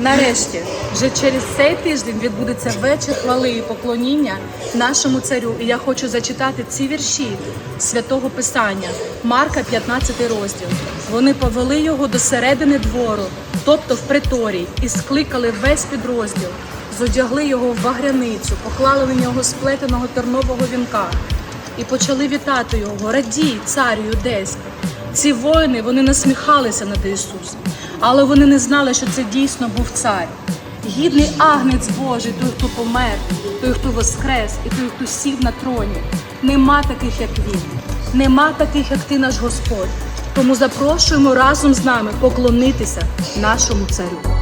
Нарешті, вже через цей тиждень відбудеться вечір хвали і поклоніння нашому царю. І я хочу зачитати ці вірші святого Писання, Марка, 15 розділ. Вони повели його до середини двору, тобто в приторій, і скликали весь підрозділ, зодягли його в багряницю, поклали на нього сплетеного тернового вінка і почали вітати його. Радій, царю юдейський. Ці воїни вони насміхалися над Ісусом, але вони не знали, що це дійсно був цар. Гідний агнець Божий, той, хто помер, той, хто воскрес, і той, хто сів на троні. Нема таких, як він, нема таких, як ти, наш Господь. Тому запрошуємо разом з нами поклонитися нашому царю.